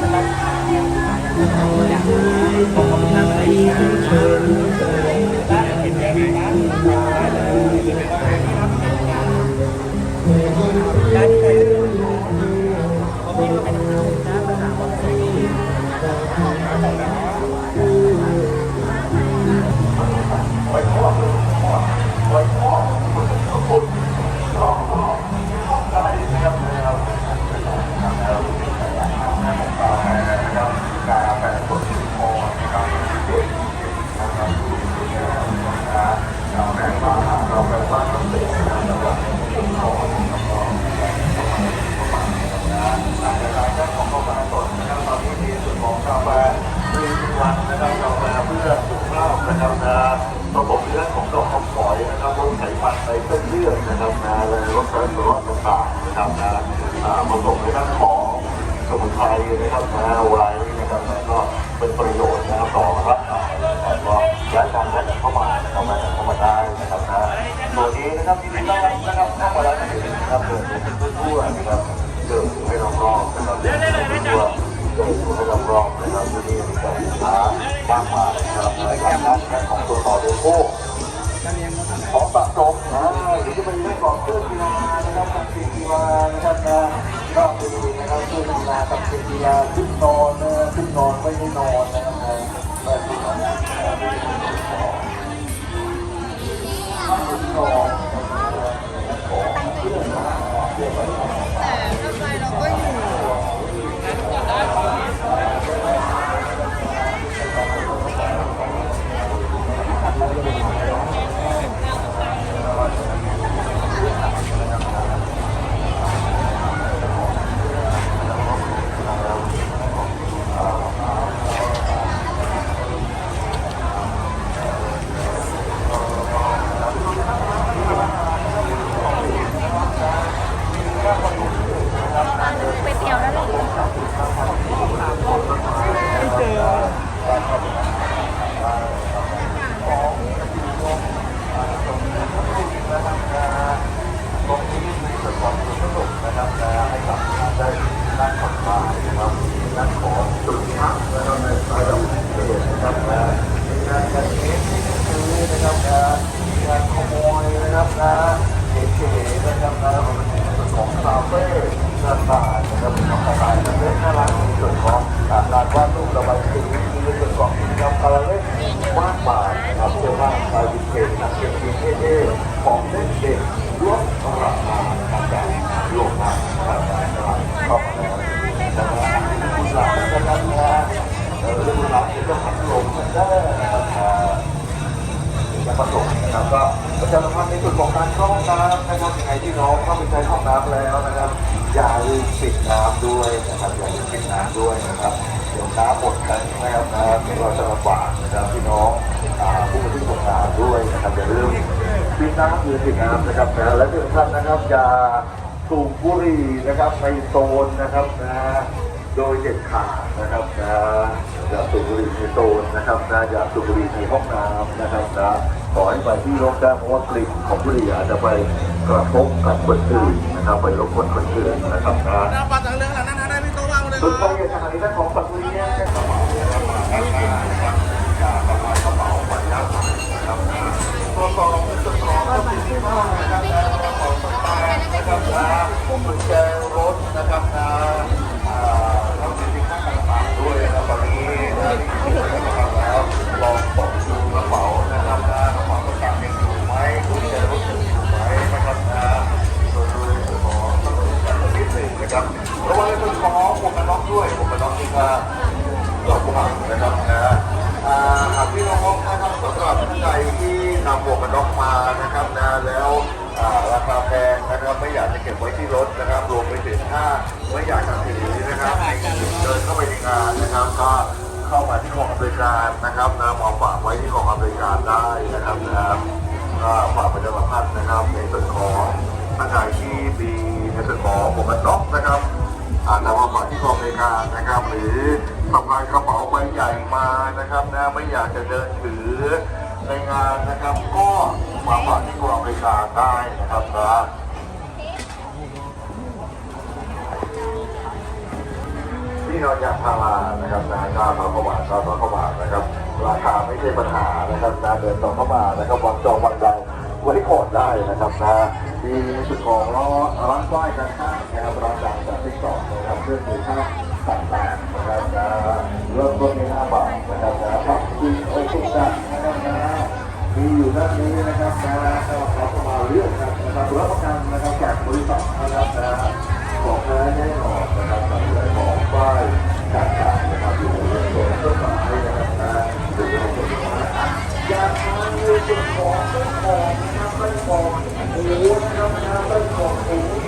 Thank you. นะครับเดินให้รอบรอบนะครับเดิตัวเดินให้รอบรอบนะครับที่นี่มีการค้ามากมายนะครับในการนั้นของตัวต่อเดโก้ของสะสมนะหรือจะเป็นเรื่องของเครื่องกีฬานะครับกับสิ่งกีฬานะครับนะรอบดีนะครับเครื่องกีฬากับสิ่กีฬาขึ้นนอนนะขึ้นนอนไม่ได้นอนนะครับแบบนี้นะครับขึ้นอน น้ำอดกันนะครับนะเป็นเราจะลำบากนะครับพี่น้องผู้ที่ตกงานด้วยนะครับอย่าลืมปิดน้ำคือปิดน้ำนะครับนะและที่สำคัญนะครับอย่าสูบบุหรี่นะครับในโซนนะครับนะโดยเด็ดขาดนะครับนะอย่าสูบบุหรี่ในโซนนะครับนะอย่าสูบบุหรี่ในห้องน้ำนะครับนะขอให้ไปที่โรงแรมเพราะว่ากลิ่นของบุหรี่อาจจะไปกระทบกับคนอื่นนะครับไปรบกวนคนอื่นนะครับนะปัดจากเรื่องนั้นนะได้ไม่ต้องเล่าเลยครับ ส่วนของท่านใดที่มีในส่วนของหมวกกันน็อกนะครับอาจจะมาฝากที่กองบริการนะครับ หรือสะพายกระเป๋าใบใหญ่มานะครับนะไม่อยากจะเดินถือในงานนะครับ ก็มาฝากที่กองบริการได้นะครับครับที่เราอยากพามานะครับนะก้าวาเข้ามาก้าวาเข้ามานะครับ ราคาไม่ใช่ปัญหานะครับนะเดินต่อเข้ามานะครับวางจองวางดาว ไว้ก่อนได้นะครับนะมีสุดของล้อร้านป้ายกันข้างนะครับร้านดังจากที่สองนะครับเครื่องมือช่างต่างๆนะครับนะเริ่มต้นที่ห้าบาทนะครับนะผักชีโอทุกจานะครับนะมีอยู่ด้านนี้นะครับนะก็ขอเข้ามาเลือกนะครับรับประกันนะครับจากบริษัทนะครับนะของแท้แน่นอนนะครับในเรื่องของป้ายการขายนะครับอยู่ในส่วนต้นไม้นะครับนะหรือในส่วนของยาทางในส่วนของต้นของ ต้นของหมูนะครับนะต้นของหมู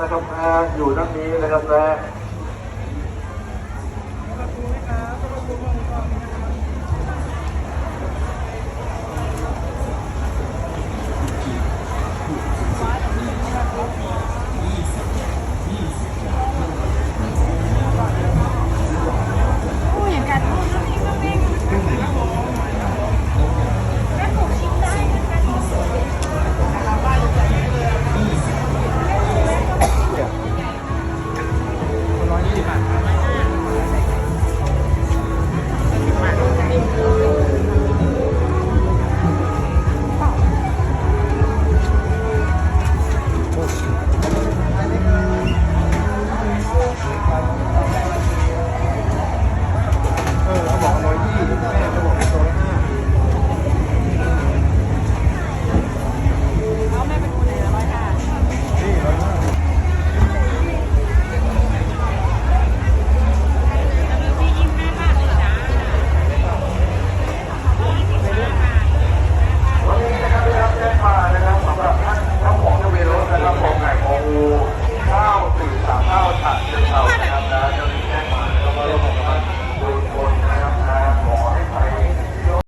นะครับอยู่ทั้งนี้นะครับและ